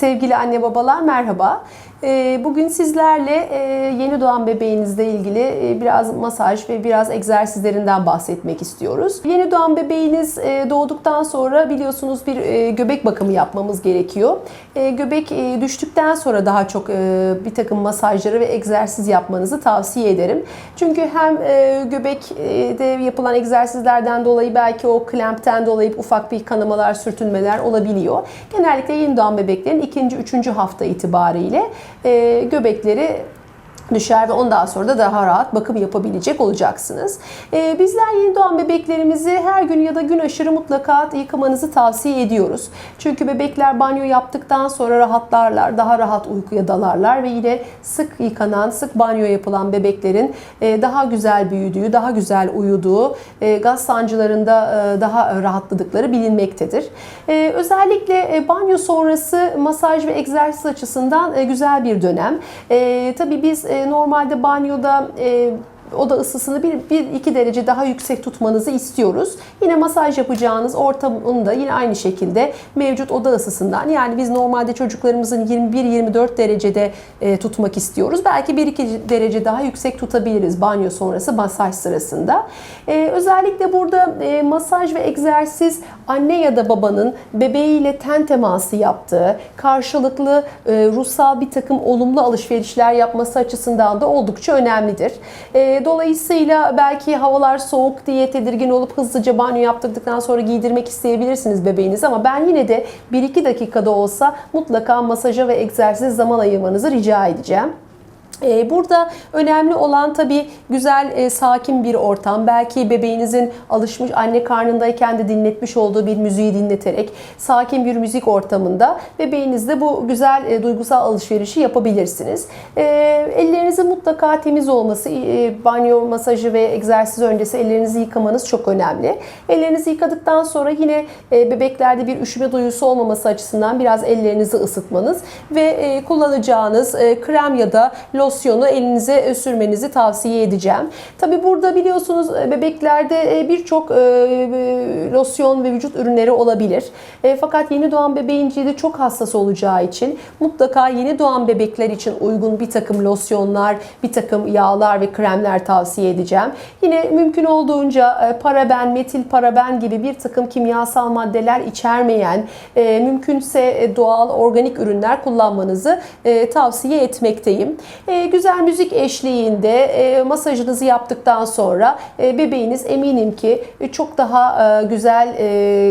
Sevgili anne babalar merhaba. Ee, Bugün sizlerle e, yeni doğan bebeğinizle ilgili e, biraz masaj ve biraz egzersizlerinden bahsetmek istiyoruz. Yeni doğan bebeğiniz e, doğduktan sonra biliyorsunuz bir göbek bakımı yapmamız gerekiyor. Göbek düştükten sonra daha çok bir takım masajları ve egzersiz yapmanızı tavsiye ederim. Çünkü hem göbekte yapılan egzersizlerden dolayı belki o klampten dolayı ufak bir kanamalar, sürtünmeler olabiliyor. Genellikle yeni doğan bebeklerin ikinci, üçüncü hafta itibariyle e, göbekleri düşer ve ondan sonra da daha rahat bakım yapabilecek olacaksınız. Ee, bizler yeni doğan bebeklerimizi her gün ya da gün aşırı mutlaka yıkamanızı tavsiye ediyoruz. Çünkü bebekler banyo yaptıktan sonra rahatlarlar, daha rahat uykuya dalarlar ve yine sık yıkanan, sık banyo yapılan bebeklerin e, daha güzel büyüdüğü, daha güzel uyuduğu, e, gaz sancılarında e, daha rahatladıkları bilinmektedir. E, Özellikle e, banyo sonrası masaj ve egzersiz açısından e, güzel bir dönem. E, Tabii biz e, normalde banyoda e, oda ısısını 1-2 derece daha yüksek tutmanızı istiyoruz. Yine masaj yapacağınız ortamında yine aynı şekilde mevcut oda ısısından yani biz normalde çocuklarımızın 21-24 derecede e, tutmak istiyoruz. Belki 1-2 derece daha yüksek tutabiliriz banyo sonrası masaj sırasında. E, özellikle burada e, masaj ve egzersiz anne ya da babanın bebeğiyle ten teması yaptığı, karşılıklı e, ruhsal bir takım olumlu alışverişler yapması açısından da oldukça önemlidir. E, dolayısıyla belki havalar soğuk diye tedirgin olup hızlıca banyo yaptırdıktan sonra giydirmek isteyebilirsiniz bebeğinizi ama ben yine de 1-2 dakikada olsa mutlaka masaja ve egzersiz zaman ayırmanızı rica edeceğim. Ee, Burada önemli olan tabii güzel, e, sakin bir ortam. Belki bebeğinizin alışmış anne karnındayken de dinletmiş olduğu bir müziği dinleterek sakin bir müzik ortamında bebeğinizle bu güzel e, duygusal alışverişi yapabilirsiniz. E, Ellerinizin mutlaka temiz olması, e, banyo, masajı ve egzersiz öncesi ellerinizi yıkamanız çok önemli. Ellerinizi yıkadıktan sonra yine bebeklerde bir üşüme duyusu olmaması açısından biraz ellerinizi ısıtmanız ve kullanacağınız krem ya da losyonu elinize sürmenizi tavsiye edeceğim. Tabi burada biliyorsunuz e, bebeklerde e, birçok e, losyon ve vücut ürünleri olabilir. Fakat yeni doğan bebeğin cildi çok hassas olacağı için mutlaka yeni doğan bebekler için uygun bir takım losyonlar, bir takım yağlar ve kremler tavsiye edeceğim. Yine mümkün olduğunca paraben, metil paraben gibi bir takım kimyasal maddeler içermeyen, mümkünse doğal organik ürünler kullanmanızı tavsiye etmekteyim. E, güzel müzik eşliğinde e, masajınızı yaptıktan sonra e, bebeğiniz eminim ki çok daha güzel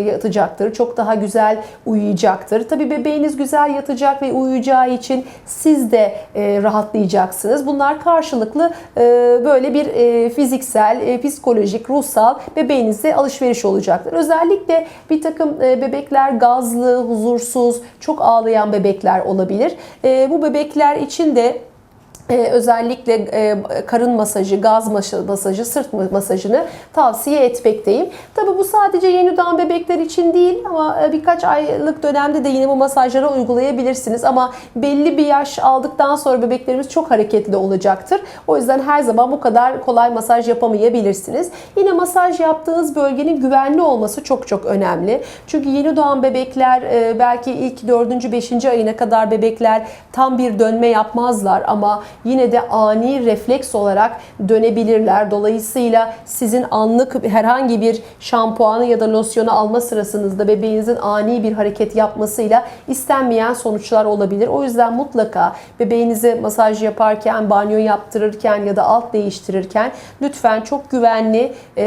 yatacaktır. Çok daha güzel uyuyacaktır. Tabi bebeğiniz güzel yatacak ve uyuyacağı için siz de rahatlayacaksınız. Bunlar karşılıklı böyle bir fiziksel, psikolojik, ruhsal bebeğinizle alışveriş olacaktır. Özellikle bir takım bebekler gazlı, huzursuz, çok ağlayan bebekler olabilir. Bu bebekler için de ee, özellikle e, karın masajı, gaz masajı, sırt masajını tavsiye etmekteyim. Tabi bu sadece yeni doğan bebekler için değil ama e, birkaç aylık dönemde de yine bu masajları uygulayabilirsiniz. Ama belli bir yaş aldıktan sonra bebeklerimiz çok hareketli olacaktır. O yüzden her zaman bu kadar kolay masaj yapamayabilirsiniz. Yine masaj yaptığınız bölgenin güvenli olması çok çok önemli. Çünkü yeni doğan bebekler e, belki ilk 4. 5. ayına kadar bebekler tam bir dönme yapmazlar ama yine de ani refleks olarak dönebilirler. Dolayısıyla sizin anlık herhangi bir şampuanı ya da losyonu alma sırasınızda bebeğinizin ani bir hareket yapmasıyla istenmeyen sonuçlar olabilir. O yüzden mutlaka bebeğinize masaj yaparken, banyo yaptırırken ya da alt değiştirirken lütfen çok güvenli, e,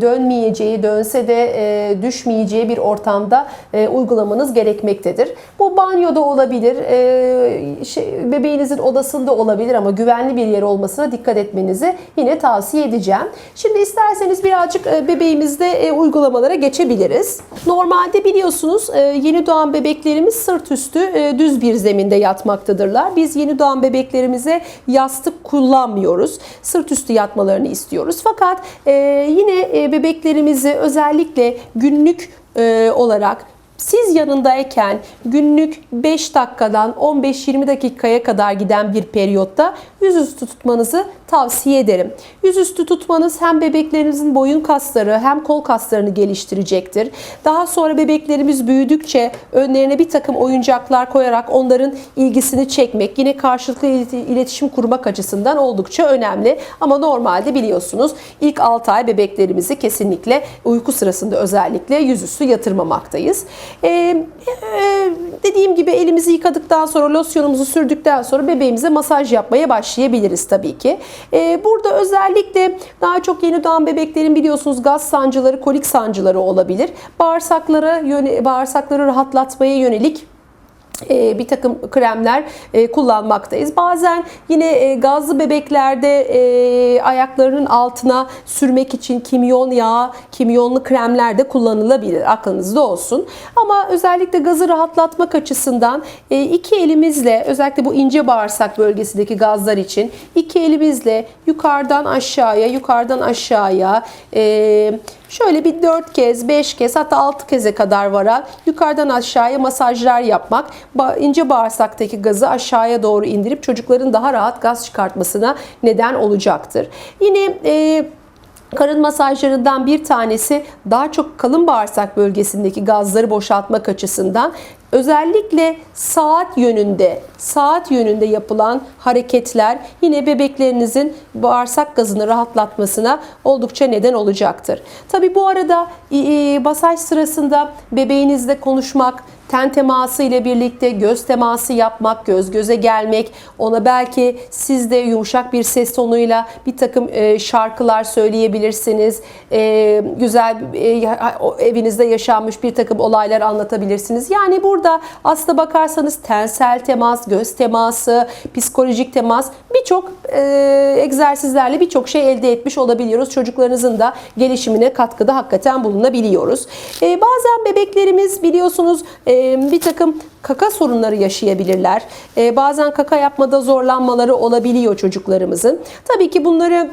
dönmeyeceği, dönse de e, düşmeyeceği bir ortamda e, uygulamanız gerekmektedir. Bu banyoda olabilir, şey, bebeğinizin odasında olabilir olabilir ama güvenli bir yer olmasına dikkat etmenizi yine tavsiye edeceğim. Şimdi isterseniz birazcık e, bebeğimizde e, uygulamalara geçebiliriz. Normalde biliyorsunuz e, yeni doğan bebeklerimiz sırt üstü düz bir zeminde yatmaktadırlar. Biz yeni doğan bebeklerimize yastık kullanmıyoruz. Sırt üstü yatmalarını istiyoruz. Fakat yine bebeklerimizi özellikle günlük olarak siz yanındayken günlük 5 dakikadan 15-20 dakikaya kadar giden bir periyotta yüzüstü tutmanızı tavsiye ederim. Yüzüstü tutmanız hem bebeklerinizin boyun kasları hem kol kaslarını geliştirecektir. Daha sonra bebeklerimiz büyüdükçe önlerine bir takım oyuncaklar koyarak onların ilgisini çekmek yine karşılıklı iletişim kurmak açısından oldukça önemli. Ama normalde biliyorsunuz ilk 6 ay bebeklerimizi kesinlikle uyku sırasında özellikle yüzüstü yatırmamaktayız. Ee, e, dediğim gibi elimizi yıkadıktan sonra losyonumuzu sürdükten sonra bebeğimize masaj yapmaya başlayabiliriz tabii ki. Ee, burada özellikle daha çok yeni doğan bebeklerin biliyorsunuz gaz sancıları, kolik sancıları olabilir. Bağırsaklara yöne, bağırsakları rahatlatmaya yönelik e, bir takım kremler e, kullanmaktayız. Bazen yine e, gazlı bebeklerde ayaklarının altına sürmek için kimyon yağı, kimyonlu kremler de kullanılabilir. Aklınızda olsun. Ama özellikle gazı rahatlatmak açısından iki elimizle özellikle bu ince bağırsak bölgesindeki gazlar için iki elimizle yukarıdan aşağıya, yukarıdan aşağıya Şöyle bir 4 kez, 5 kez hatta 6 keze kadar varan yukarıdan aşağıya masajlar yapmak ince bağırsaktaki gazı aşağıya doğru indirip çocukların daha rahat gaz çıkartmasına neden olacaktır. Yine e, Karın masajlarından bir tanesi daha çok kalın bağırsak bölgesindeki gazları boşaltmak açısından özellikle saat yönünde saat yönünde yapılan hareketler yine bebeklerinizin bağırsak gazını rahatlatmasına oldukça neden olacaktır. Tabi bu arada masaj sırasında bebeğinizle konuşmak, ten teması ile birlikte göz teması yapmak, göz göze gelmek, ona belki siz de yumuşak bir ses tonuyla bir takım e, şarkılar söyleyebilirsiniz. E, güzel e, evinizde yaşanmış bir takım olaylar anlatabilirsiniz. Yani burada aslında bakarsanız tensel temas, göz teması, psikolojik temas birçok egzersizlerle birçok şey elde etmiş olabiliyoruz. Çocuklarınızın da gelişimine katkıda hakikaten bulunabiliyoruz. Bazen bebeklerimiz biliyorsunuz bir takım kaka sorunları yaşayabilirler. Bazen kaka yapmada zorlanmaları olabiliyor çocuklarımızın. Tabii ki bunları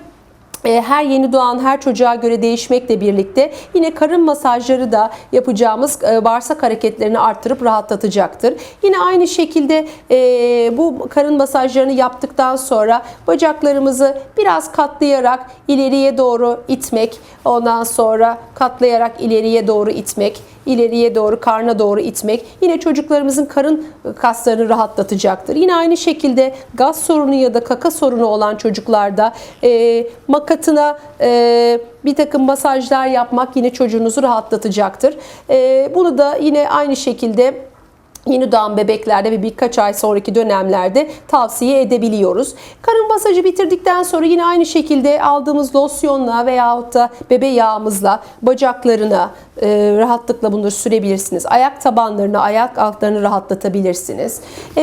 her yeni doğan her çocuğa göre değişmekle birlikte yine karın masajları da yapacağımız e, bağırsak hareketlerini arttırıp rahatlatacaktır. Yine aynı şekilde e, bu karın masajlarını yaptıktan sonra bacaklarımızı biraz katlayarak ileriye doğru itmek, ondan sonra katlayarak ileriye doğru itmek, ileriye doğru karna doğru itmek yine çocuklarımızın karın kaslarını rahatlatacaktır. Yine aynı şekilde gaz sorunu ya da kaka sorunu olan çocuklarda e, makatına e, bir takım masajlar yapmak yine çocuğunuzu rahatlatacaktır. E, bunu da yine aynı şekilde yeni doğan bebeklerde ve birkaç ay sonraki dönemlerde tavsiye edebiliyoruz. Karın masajı bitirdikten sonra yine aynı şekilde aldığımız losyonla veyahut da bebe yağımızla bacaklarına e, rahatlıkla bunları sürebilirsiniz. Ayak tabanlarını, ayak altlarını rahatlatabilirsiniz. E,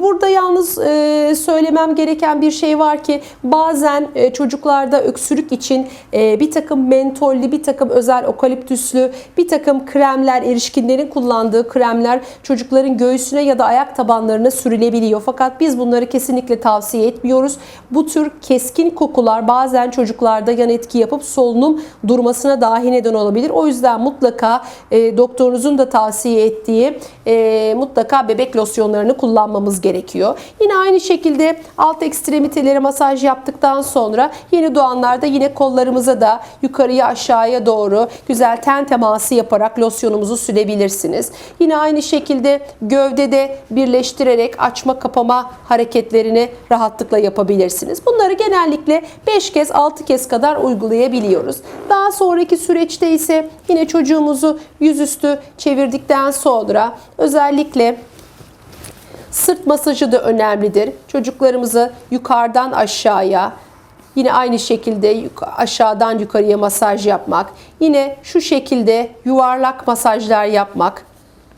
burada yalnız e, söylemem gereken bir şey var ki bazen e, çocuklarda öksürük için e, bir takım mentollü, bir takım özel okaliptüslü, bir takım kremler, erişkinlerin kullandığı kremler çocuk çocukların göğsüne ya da ayak tabanlarına sürülebiliyor. Fakat biz bunları kesinlikle tavsiye etmiyoruz. Bu tür keskin kokular bazen çocuklarda yan etki yapıp solunum durmasına dahi neden olabilir. O yüzden mutlaka e, doktorunuzun da tavsiye ettiği e, mutlaka bebek losyonlarını kullanmamız gerekiyor. Yine aynı şekilde alt ekstremitelere masaj yaptıktan sonra yeni doğanlarda yine kollarımıza da yukarıya aşağıya doğru güzel ten teması yaparak losyonumuzu sürebilirsiniz. Yine aynı şekilde gövdede birleştirerek açma kapama hareketlerini rahatlıkla yapabilirsiniz. Bunları genellikle 5 kez 6 kez kadar uygulayabiliyoruz. Daha sonraki süreçte ise yine çocuğumuzu yüzüstü çevirdikten sonra özellikle sırt masajı da önemlidir. Çocuklarımızı yukarıdan aşağıya Yine aynı şekilde aşağıdan yukarıya masaj yapmak. Yine şu şekilde yuvarlak masajlar yapmak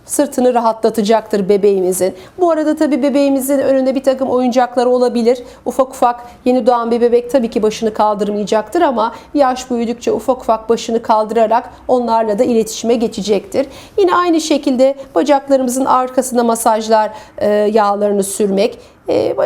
sırtını rahatlatacaktır bebeğimizin. Bu arada tabi bebeğimizin önünde bir takım oyuncakları olabilir. Ufak ufak yeni doğan bir bebek tabii ki başını kaldırmayacaktır ama yaş büyüdükçe ufak ufak başını kaldırarak onlarla da iletişime geçecektir. Yine aynı şekilde bacaklarımızın arkasında masajlar e, yağlarını sürmek. E,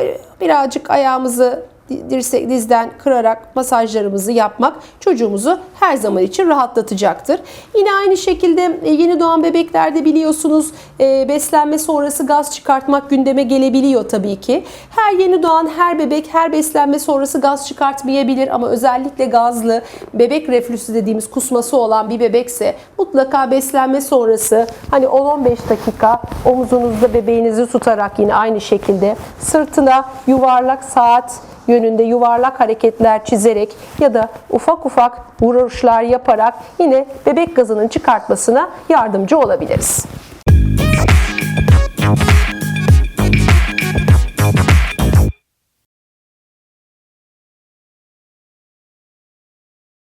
birazcık ayağımızı dirsek dizden kırarak masajlarımızı yapmak çocuğumuzu her zaman için rahatlatacaktır. Yine aynı şekilde e, yeni doğan bebeklerde biliyorsunuz e, beslenme sonrası gaz çıkartmak gündeme gelebiliyor tabii ki. Her yeni doğan her bebek her beslenme sonrası gaz çıkartmayabilir ama özellikle gazlı bebek reflüsü dediğimiz kusması olan bir bebekse mutlaka beslenme sonrası hani 10-15 dakika omuzunuzda bebeğinizi tutarak yine aynı şekilde sırtına yuvarlak saat yönünde yuvarlak hareketler çizerek ya da ufak ufak vuruşlar yaparak yine bebek gazının çıkartmasına yardımcı olabiliriz.